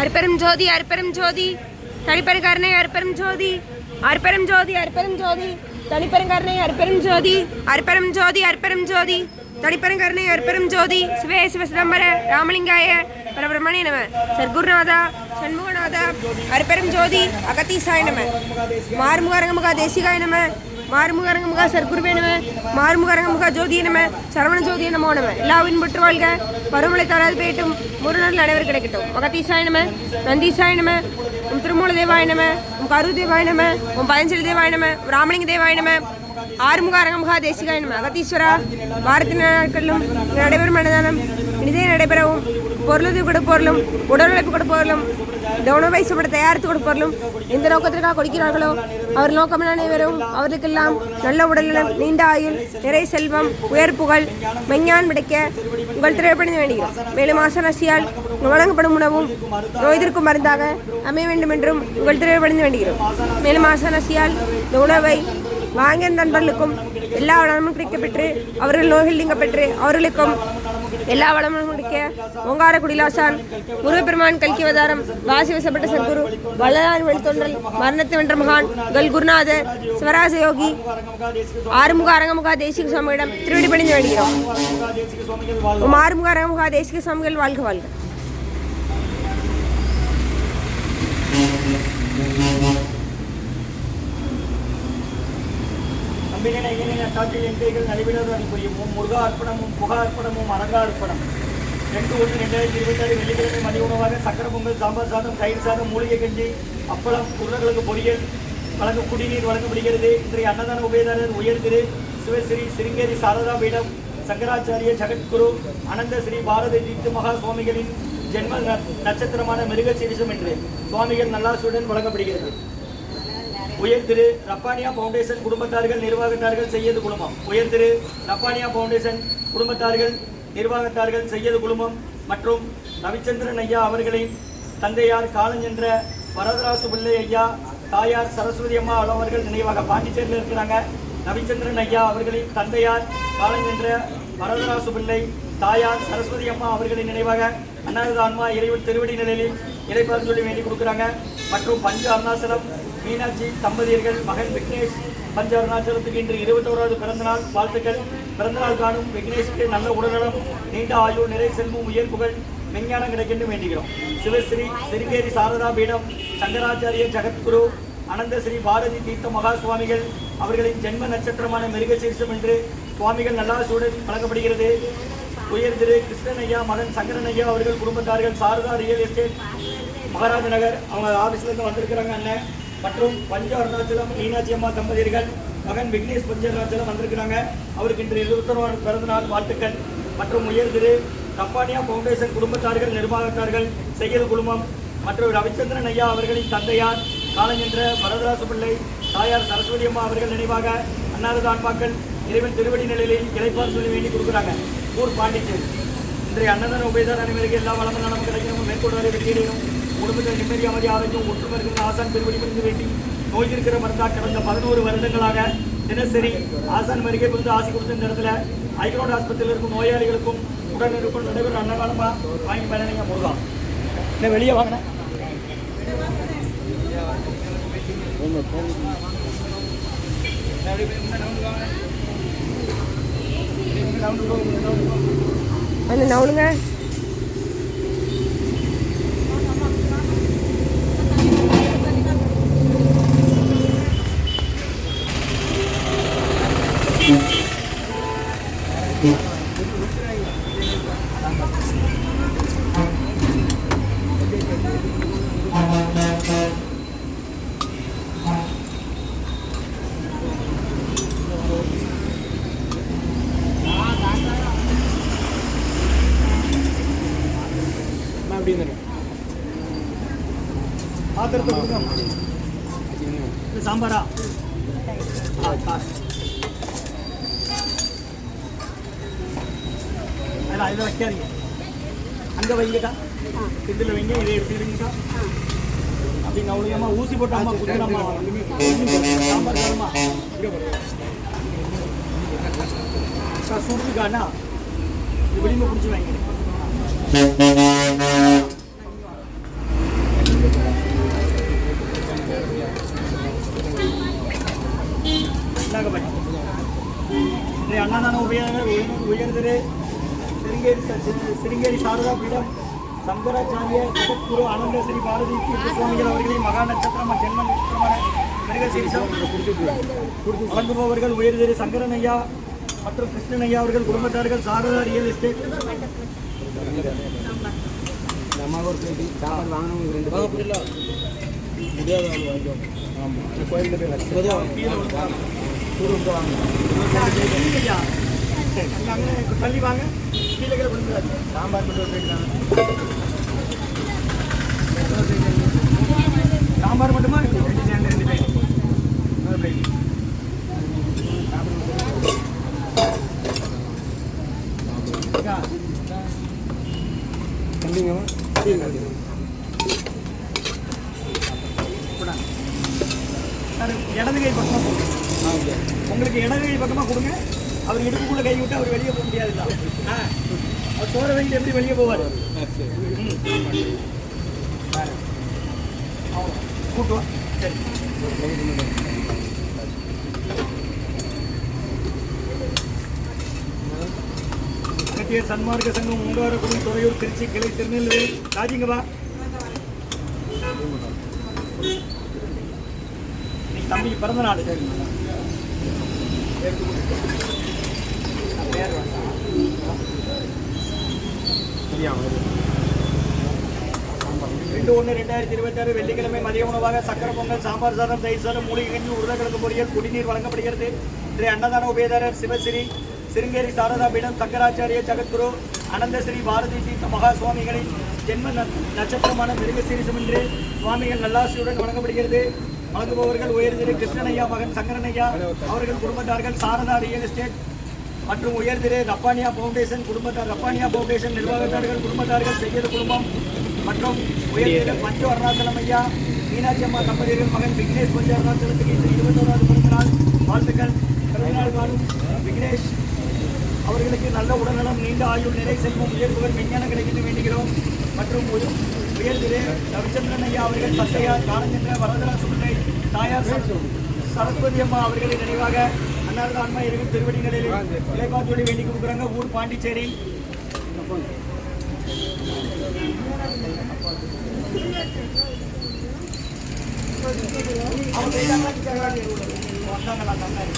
அற்பெரும் ஜோதி அற்பெரும் ஜோதி. தனிப்பெருங்கருணை அற்பெரும் ஜோதி. அற்பெரும் ஜோதி அற்பெரும் ஜோதி. தனிப்பெருங்கருணை அற்பெரும் ஜோதி. அற்பெரும் ஜோதி அற்பெரும் ஜோதி. தனிப்பெருங்கருணை அற்பெரும் ஜோதி. சிவே சிவ சிதம்பர ராமலிங்காய பரபிரமணே நம. சர்க்குருநாதா சண்முகநாதா. அற்பெரும் ஜோதி அகத்தீசாய நம. மாறுமுகரங்கமுகா தேசிகாய நம. மாறுமுகரங்கமுகா சர்க்குருவே நம மாறுமுகரங்கமுகா ஜோதிய நம சரவண ஜோதிய நமோ நம. எல்லாவின் முற்று வாழ்க. பருவமழை தராது போயிட்டும் முருநாள் அனைவர் கிடைக்கட்டும். மகத்தீசாய நம நந்தீசாய நம உம் திருமூல தேவாய நம உம் கரு தேவாய நம உம் பதஞ்சலி தேவாய நம ராமலிங்க தேவாய நம ஆறுமுக அரங்கமுகா தேசிகாய நம. அகத்தீஸ்வரா வாரத்தின் நாட்களிலும் நடைபெறும் அன்னதானம். இனிதே நடைபெறவும். பொருளுதவி கொடுப்பவர்களும் உடல் உழைப்பு கொடுப்பவர்களும் இந்த உணவை தயாரித்து கொடுப்பொருளும் எந்த நோக்கத்திற்காக கொடுக்கிறார்களோ? அவர் நோக்கம் அனைவரும் அவருக்கெல்லாம் நல்ல உடல்நலம் நீண்ட ஆயுள் நிறை செல்வம் உயர் புகழ் மெஞ்ஞான் விடைக்க உங்கள் திரைப்படம் வேண்டுகிறோம். மேலும் ஆசனசியால் வழங்கப்படும் உணவும் நோய்திருக்கும் மருந்தாக அமைய வேண்டும் என்றும் உங்கள் திரைப்படம் வேண்டுகிறோம். மேலும் ஆசனசியால் இந்த உணவை வாங்கிய நண்பர்களுக்கும் எல்லா வளமும் கிடைக்கப்பெற்று அவர்கள் நோய்கள் நீங்க பெற்று அவர்களுக்கும் எல்லா வளமும் கிடைக்க. ஓங்கார குடிலாசான் முருகப்பெருமான் கல்கி வதாரம் வாசி வசப்பட்ட சத்குரு வல்லதான் வழித்தொன்றல் மரணத்தை வென்ற மகான் கல் குருநாதர் சிவராச யோகி ஆறுமுக அரங்கமுகா தேசிக சுவாமியிடம் திருவடி பணிந்து வருகிறோம் ஆறுமுக அரங்கமுகா தேசிக சுவாமிகள் வாழ்க வாழ்க. நம்பினை இயனின காற்றில் எந்தைகள் நலிவிடாது முருகா அர்ப்பணமும் புகா அர்ப்பணமும் அரங்கா அர்ப்பணம் ரெண்டு ஒன்று ரெண்டாயிரத்தி இருபத்தாறு வெள்ளிக்கிழமை மதிய உணவாக சக்கர பொங்கல் சாம்பார் சாதம் தயிர் சாதம் மூலிகை கஞ்சி அப்பளம் உருளைக்கிழங்கு பொரியல் வழங்க குடிநீர் வழங்கப்படுகிறது இன்றைய அன்னதான உபயதாரர் உயர் திரு சிவஸ்ரீ சிருங்கேரி சாரதா பீடம் சங்கராச்சாரிய ஜெகத்குரு அனந்த ஸ்ரீ பாரதி தீர்த்த மகா சுவாமிகளின் ஜென்ம ந- நட்சத்திரமான மிருகசீரிசம் என்று சுவாமிகள் நல்லாசுடன் வழங்கப்படுகிறது. உயர் திரு ரப்பானியா ஃபவுண்டேஷன் குடும்பத்தார்கள் நிர்வாகத்தார்கள் செய்யது குழுமம். உயர் திரு ரப்பானியா ஃபவுண்டேஷன் குடும்பத்தார்கள் நிர்வாகத்தார்கள் செய்யது குழுமம். மற்றும் ரவிச்சந்திரன் ஐயா அவர்களின் தந்தையார் காலஞ்சென்ற வரதராசு பிள்ளை ஐயா தாயார் சரஸ்வதி அம்மா அவர்கள் நினைவாக பாண்டிச்சேரியில் இருக்கிறாங்க. ரவிச்சந்திரன் ஐயா அவர்களின் தந்தையார் காலஞ்சென்ற வரதராசு பிள்ளை தாயார் சரஸ்வதி அம்மா அவர்களின் நினைவாக அன்னாரது ஆன்மா இறைவன் திருவடி நிலையில் இறைப்பார் சொல்லி வேண்டி கொடுக்குறாங்க. மற்றும் பஞ்ச அருணாசலம் மீனாட்சி தம்பதியர்கள் மகன் விக்னேஷ் பஞ்ச அருணாச்சலத்துக்கு இன்று இருபத்தோராவது பிறந்தநாள். வாழ்த்துக்கள். பிறந்தநாள் காணும் விக்னேஷ்க்கு நல்ல உடல்நலம் நீண்ட ஆயுள் நிறை செல்வம் உயர் புகழ் விஞ்ஞானம் கிடைக்கணும் வேண்டுகிறோம். சிவஸ்ரீ சிறுகேரி சாரதா பீடம் சங்கராச்சாரிய ஜெகத்குரு அனந்த ஸ்ரீ பாரதி தீர்த்த மகா சுவாமிகள் அவர்களின் ஜென்ம நட்சத்திரமான மிருகசீர்ஷம் என்று சுவாமிகள் நல்லாசுடன் வழங்கப்படுகிறது. உயர் திரு கிருஷ்ணண்யா மகன் சங்கரன் ஐயா அவர்கள் குடும்பத்தார்கள் சாரதா ரியல் எஸ்டேட் மகாராஜ நகர். அவங்க ஆஃபீஸ்லேருந்து வந்திருக்கிறாங்க அண்ணன். மற்றும் பஞ்ச அருணாச்சலம் மீனாட்சி அம்மா தம்பதியர்கள் மகன் விக்னேஷ் பஞ்ச அருணாச்சலம் வந்திருக்கிறாங்க. அவருக்கு இன்று இருபத்தொரு பிறந்த நாள் வாழ்த்துக்கள். மற்றும் உயர் திரு ஃபவுண்டேஷன் குடும்பத்தார்கள் நிர்வாகத்தார்கள் செயல் குழுமம் மற்றும் ரவிச்சந்திரன் ஐயா அவர்களின் தந்தையார் காலஞ்சென்ற வரதராசு பிள்ளை தாயார் சரஸ்வதி அம்மா அவர்கள் நினைவாக அன்னாரது ஆன்மாக்கள் இறைவன் திருவடி நிலையில் இழைப்பார் சொல்லி வேண்டி கொடுக்குறாங்க. ஊர் பாண்டிச்சேரி. இன்றைய அன்னதான உபயதார அனைவருக்கு எல்லா வளமும் நமக்கு கிடைக்கணும். மேற்கொண்டு வரை வெற்றியடையணும். குடும்பத்தில் நிம்மதி அமைதி ஆரோக்கியம் ஒற்றுமை இருக்கிற ஆசான் திருவடி புரிந்து வேண்டி நோய் இருக்கிற மருந்தா கடந்த பதினோரு வருடங்களாக தினசரி ஆசான் மருகே புரிந்து ஆசி கொடுத்த இந்த இடத்துல ஐக்ரோட் ஆஸ்பத்திரியில் இருக்கும் நோயாளிகளுக்கும் உடன் இருக்கும் நடைபெறும் அன்னதானமா வாங்கி பயணிங்க போதும் என்ன வெளியே வாங்கினேன் என்ன நவுளுங்க? பாத்திரத்தை கொடுங்க இது சாம்பாரா ஆ, ஆ. வைக்காதீங்க அங்கே வைங்கக்கா இதில் வைங்க இதை எடுத்துக்கிட்டீங்கக்கா அப்படி நவுளியம்மா ஊசி போட்டாமா அம்மா சாம்பார் தரமா இங்கே அக்கா சுடுதுக்கா அண்ணா இது வெளியுமே பிடிச்சி வாங்கிக்கிறேன் ഉണ്ടാക്കാൻ പറ്റും അണ്ണാനാണ് ഉപയോഗങ്ങൾ ഉയർന്നത്. ശൃംഗേരി சாரதா பீடம் சங்கராச்சாரிய குரு அனந்த ஸ்ரீ பாரதி சுவாமிகள் அவர்களின் மகா நட்சத்திரம ஜென்ம நட்சத்திரமான மிருகசீரிசம் வழங்குபவர்கள் உயர்திரு சங்கரனையா மற்றும் கிருஷ்ணனையா அவர்கள் குடும்பத்தார்கள் சாரதா ரியல் எஸ்டேட் முடியாது தள்ளி வாங்க கீழே கீழே சாம்பார் சாம்பார் மட்டுமா ரெண்டு சேர்ந்து ரெண்டு plate. இன்னொரு plate. அக்கா. சார், இடது கை பக்கமா உங்களுக்கு இடவெளி பக்கமாக கொடுங்க. அவர் இடுப்புக்குள்ள கை விட்டு அவர் வெளியே போக முடியாது ஆ. அவர் சோற வகையில் எப்படி வெளியே போவார்? கூட்டுவா சரி. அகத்திய சன்மார்க்க சங்கம் உங்காரக்குடி துறையூர் திருச்சி கிளை திருநெல்வேலி. ராஜிங்கவா தம்பி பிறந்த நாள். ரெண்டு ஒன்று ரெண்டாயிரத்தி இருபத்தாறு வெள்ளிக்கிழமை மதிய உணவாக சக்கரை பொங்கல் சாம்பார் சாதம் தயிர் சாதம் மூலிகை கஞ்சி உருளைக்கிழங்கு பொரியல் குடிநீர் வழங்கப்படுகிறது. இன்றைய அன்னதான உபயதாரர் சிவசிறி சிருங்கேரி சாரதா பீடம் சங்கராச்சாரிய ஜகத்குரு அனந்தஸ்ரீ பாரதி தீர்த்த மகா சுவாமிகளின் ஜென்ம ந- நட்சத்திரமான மிருகசீரிசம் என்று சுவாமிகள் நல்லாசியுடன் வழங்கப்படுகிறது வழங்குபவர்கள் உயர்திரு கிருஷ்ணனையா மகன் சங்கரனையா அவர்கள் குடும்பத்தார்கள் சாரதா ரியல் எஸ்டேட் மற்றும் உயர்திரு ரப்பானியா ஃபவுண்டேஷன் குடும்பத்தார் ரப்பானியா ஃபவுண்டேஷன் நிர்வாகத்தார்கள் குடும்பத்தார்கள் செய்யது குடும்பம் மற்றும் உயர்திரு பஞ்சு அருணாச்சலம் ஐயா மீனாட்சி அம்மா தம்பதியர்கள் மகன் விக்னேஷ் பஞ்சு அருணாச்சலத்துக்கு இன்று இருபத்தோராவது பிறந்த நாள் வாழ்த்துக்கள். பிறந்தநாள் காணும் விக்னேஷ். அவர்களுக்கு நல்ல உடல்நலம் நீண்ட ஆயுள் நிறை செல்வம் உயர்வுகள் விஞ்ஞானம் கிடைக்கென்று வேண்டுகிறோம். மற்றும் உய- திரு ரவிச்சந்திரன் ஐயா அவர்கள் தந்தையார் காலஞ்சென்ற வரதரா சுமந்தை தாயார் சரஸ்வதி அம்மா அவர்களின் நினைவாக அன்னாரது அம்மா இருக்கும் திருவடிகளில் நிலையில் இலைப்பாத்தோடி வேண்டி கொடுக்குறாங்க. ஊர் பாண்டிச்சேரி. வந்தாங்களா தந்தாரு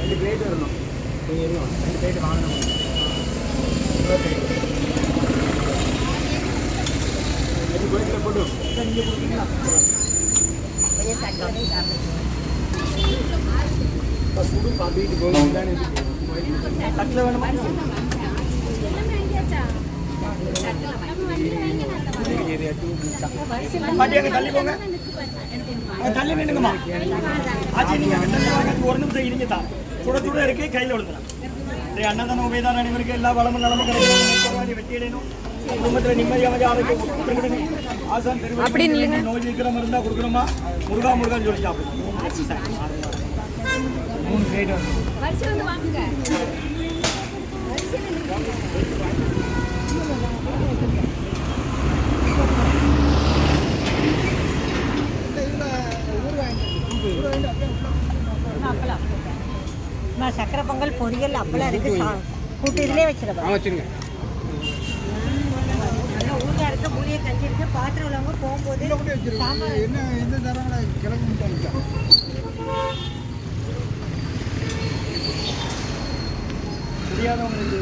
ரெண்டு பிளேட் வரணும் ரெண்டு பிளேட் வாங்கணும். ரெண்டு போட்டு நீங்கள் கொடுத்தீங்களா சுடுப்பா தட்டில் வேணுமா தள்ளி நின்னுங்கம்மா ஒரு நிமிஷம் இடிங்க தான் சுட சுட இருக்கு கையில் விழுந்துடும் இன்றைய அன்னதான உபயதான அனைவருக்கு எல்லா வளமும் நலமும் கிடைக்கும் வெற்றியடையணும் குடும்பத்தில் நிம்மதி அமைதி ஆரோக்கியம். ஆசான் நில்லுங்க. நோய் இருக்கிற மருந்தா கொடுக்கணுமா முருகா முருகான்னு சொல்லி மூணு பிளேட் அம்மா, சக்கரை பொங்கல் பொரியல் அப்பெல்லாம் இருக்கு கூட்டு இதுலயே நல்லா ஊறுகாய் இருக்கு புளிய கஞ்சி இருக்கு பாத்திரம் உள்ளவங்க போகும்போது என்ன எந்த தரங்கள முட்டாங்க தெரியாதவங்களுக்கு